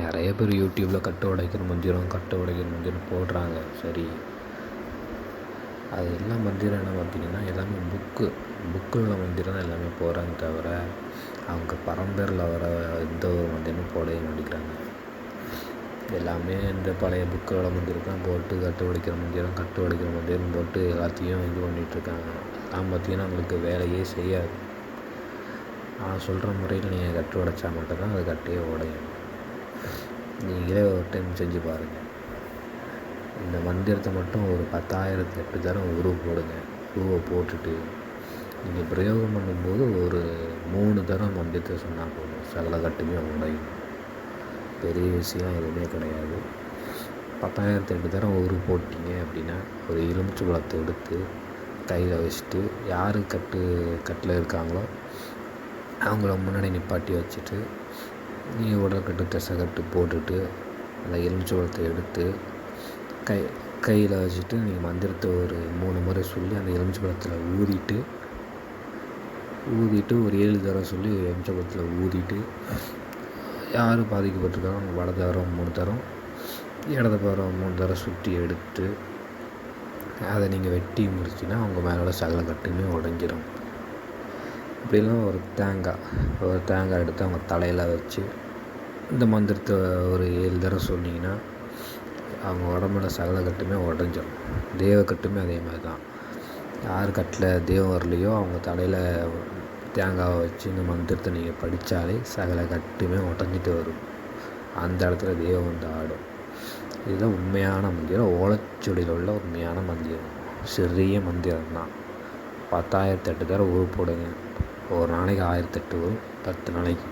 நிறைய பேர் யூடியூப்பில் கட்டு உடைக்கிற மந்திரம் கட்டு உடைக்கிற மந்திரம் போடுறாங்க. சரி. அது எல்லாம் மந்திரம் என்ன பார்த்தீங்கன்னா எல்லாமே புக்கு புக்கில் உள்ள மந்திரம் தான் எல்லாமே போடுறாங்க தவிர அவங்க பரம்பரில் வர எந்த ஒரு மந்திரமும் போடவே மாட்டேங்கிறாங்க. எல்லாமே இந்த பழைய புக்கோட மந்திரம் தான் போட்டு கட்டு உடைக்கிற மந்திரம் கட்டு உடைக்கிற மந்திரம் போட்டு எல்லாத்தையும் இது பண்ணிகிட்ருக்காங்க அதெல்லாம் பார்த்தீங்கன்னா உங்களுக்கு வேலையே செய்யாது. நான் சொல்கிற முறையில் நீங்கள் கட்டு உடைச்சா மட்டும்தான் அது கட்டையே உடையும் நீங்களே ஒரு டைம் செஞ்சு பாருங்கள் இந்த மந்திரத்தை மட்டும் ஒரு பத்தாயிரத்து எட்டு தரம் உருவ போடுங்க. உருவை போட்டுட்டு நீங்கள் பிரயோகம் பண்ணும்போது ஒரு மூணு தரம் மந்திரத்தை சொன்னால் போதும். சகல கட்டுமே உடையும். பெரிய விஷயம் எதுவுமே கிடையாது. பத்தாயிரத்து எட்டு தரம் உரு போட்டிங்க அப்படின்னா ஒரு எலுமிச்சை பழத்தை எடுத்து கையில் வச்சுட்டு யார் கட்டு கட்டில் இருக்காங்களோ அவங்கள முன்னாடி நிப்பாட்டி வச்சுட்டு நீங்கள் உடல்கட்டு தசைக்கட்டு போட்டுட்டு அந்த எலுமிச்சம்பழத்தை எடுத்து கை கையில் வச்சுட்டு நீங்கள் மந்திரத்தை ஒரு மூணு முறை சொல்லி அந்த எலுமிச்சை பழத்தில் ஊதிட்டு ஊதிட்டு ஒரு ஏழு தடவை சொல்லி எலுமிச்சை பழத்தில் ஊதிட்டு யார் பாதிக்கப்பட்டிருக்காங்க அவங்க தரம் மூணு தரம் இடது தரம் மூணு தரம் சுற்றி எடுத்து அதை நீங்கள் வெட்டி முடிச்சின்னா அவங்க மேலோட சகல கட்டுமே உடஞ்சிரும். அப்படிலாம் ஒரு தேங்காய் ஒரு தேங்காய் எடுத்து அவங்க தலையில் வச்சு இந்த மந்திரத்தை ஒரு ஏழு தடவை சொன்னீங்கன்னா அவங்க உடம்புல சகல கட்டுமே உடஞ்சிடும் தேவ கட்டுமே அதே மாதிரி தான். யார் கட்டில் தெய்வம் வரலையோ அவங்க தலையில் தேங்காவை வச்சு இந்த மந்திரத்தை நீங்கள் படித்தாலே சகல கட்டுமே உடஞ்சிட்டு வரும். அந்த இடத்துல தெய்வம் வந்து ஆடும். இதுதான் உண்மையான மந்திரம். ஓலைச்சுவடியில் உள்ள உண்மையான மந்திரம். சிறிய மந்திரம் தான். பத்தாயிரத்தெட்டு தடவை ஊர் போடுங்க. ஒரு நாளைக்கு ஆயிரத்தெட்டு வரும் பத்து நாளைக்கு.